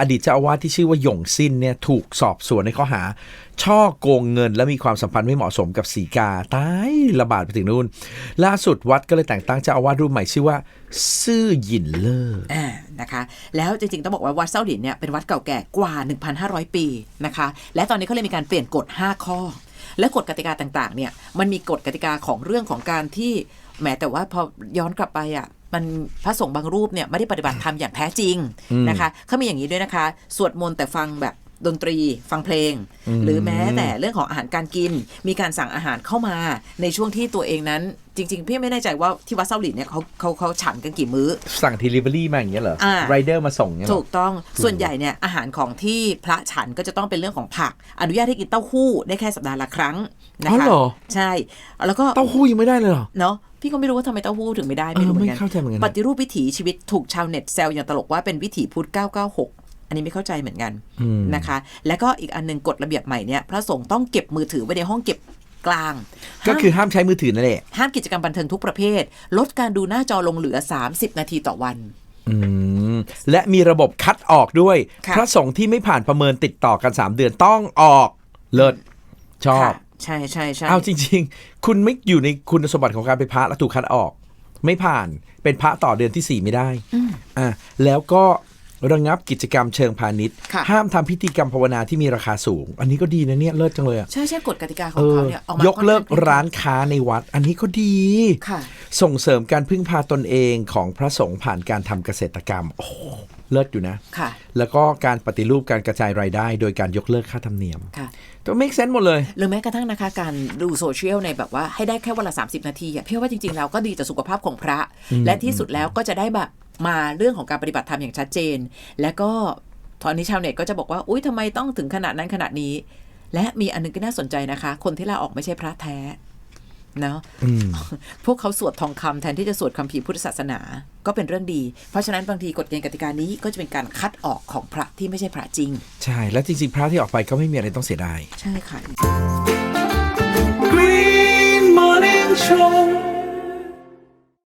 อดีตเจ้าอาวาสที่ชื่อว่าหยงซินเนี่ยถูกสอบสวนในข้อหา ช่อโกงเงินและมีความสัมพันธ์ไม่เหมาะสมกับสีกาตายระบาดไปถึงนู่น ล่าสุดวัดก็เลยแต่งตั้งเจ้าอาวาสรูปใหม่ชื่อว่า ซื่อหยินเลอร์อ่านะคะ แล้วจริงๆ ต้องบอกว่าวัดเส้าหลินเนี่ยเป็นวัดเก่าแก่กว่า 1,500 ปีนะคะ และตอนนี้เขาเลยมีการเปลี่ยนกฎ 5 ข้อ และกฎกติกาต่างๆเนี่ยมันมีกฎกติกาของเรื่องของการที่แหมแต่ว่าพอย้อนกลับไปอะ มันพระสงฆ์บางรูปเนี่ยไม่ได้ปฏิบัติธรรมอย่างแท้จริงนะคะเขามีอย่างนี้ด้วยนะคะ สวดมนต์แต่ฟังแบบ ดนตรีฟังเพลง หรือแม้แต่เรื่องของอาหารการกิน มีการสั่งอาหารเข้ามาในช่วงที่ตัวเองนั้น จริง ๆ พี่ไม่แน่ใจว่าที่วัดเส้าหลินเนี่ยเขาเขาเขาฉันกันกี่มื้อ สั่ง delivery มาอย่างเงี้ยเหรออ่าไรเดอร์มาส่งเงี้ยเหรถูอกต้องส่วนใหญ่เนี่ยอาหารของที่พระฉันก็จะต้องเป็นเรื่องของผัก อนุญาตให้กินเต้าหู้ได้แค่สัปดาห์ละครั้งนะอ๋อคะเหรอใช่แล้วก็เต้าหู้ยังไม่ได้เลยเหรอเนาะพี่ก็ไม่รู้ว่าทำไมเต้าหู้ถึงไม่ได้เอไม่อรู้เหมืไม่อนกันเข้าใจเหมือนกันปฏิรูปวิถีชีวิตถูกชาวเน็ตแซวอย่างตลกว่าเป็นวิถีพุทธ 996 อันนี้ไม่เข้าใจเหมือนกันนะคะ แล้วก็อีกอันหนึงกฎระเบียบใหม่เนี่ยพระสงฆ์ต้องเก็บมือถือไว้ในห้องเก็บกลาง ก็คือห้ามใช้มือถือนั่นแหละห้ามกิจกรรมบันเทิงทุกประเภท ลดการดูหน้าจอลงเหลือ 30 นาทีต่อวันอืมและมีระบบคัดออกด้วยค่ะพระสงฆ์ที่ไม่ผ่านประเมินติดต่อกัน 3 เดือนต้องออกเลิศชอบค่ะใช่ใช่ใช่เอาจริง ๆ คุณไม่อยู่ในคุณสมบัติของการเป็นพระแล้วถูกคัดออก ไม่ผ่านเป็นพระต่อเดือนที่ 4 ไม่ได้อ่าแล้วก็ ระงับกิจกรรมเชิงพาณิชย์ ค่ะ ห้ามทำพิธีกรรมภาวนาที่มีราคาสูง อันนี้ก็ดีนะเนี่ยเลิศจังเลยอะใช่ใช่กฎกติกาขอเองอเขาเนี่ยออกมายกเลิกค่อนข้างร้านค้าในวัด อันนี้ก็ดี ค่ะ ส่งเสริมการพึ่งพาตนเองของพระสงฆ์ผ่านการทำเกษตรกรรม โอ้โหเลิศอยู่นะ ค่ะ แล้วก็การปฏิรูปการกระจายรายได้ โดยการยกเลิกค่าธรรมเนียม ค่ะ ตัว make sense หมดเลย หรือแม้กระทั่งนะคะ การดูโซเชียลในแบบว่าให้ได้แค่วันละ 30 นาทีอะพี่ว่าจริงๆแล้วก็ดีต่อสุขภาพของพระ และที่สุดแล้วก็จะได้แบบ มาเรื่องของการปฏิบัติธรรมอย่างชัดเจน และก็ตอนนี้ชาวเน็ตก็จะบอกว่าอุ้ยทำไมต้องถึงขนาดนั้นขนาดนี้ และมีอันนึงก็น่าสนใจนะคะ คนที่ลาออกไม่ใช่พระแท้เนาะพวกเขาสวดทองคำแทนที่จะสวดคัมภีร์พุทธศาสนา ก็เป็นเรื่องดี เพราะฉะนั้นบางทีกฎเกณฑ์กติกานี้ก็จะเป็นการคัดออกของพระที่ไม่ใช่พระจริง ใช่ แล้วจริงๆ พระที่ออกไปก็ไม่มีอะไรต้องเสียดาย ใช่ค่ะ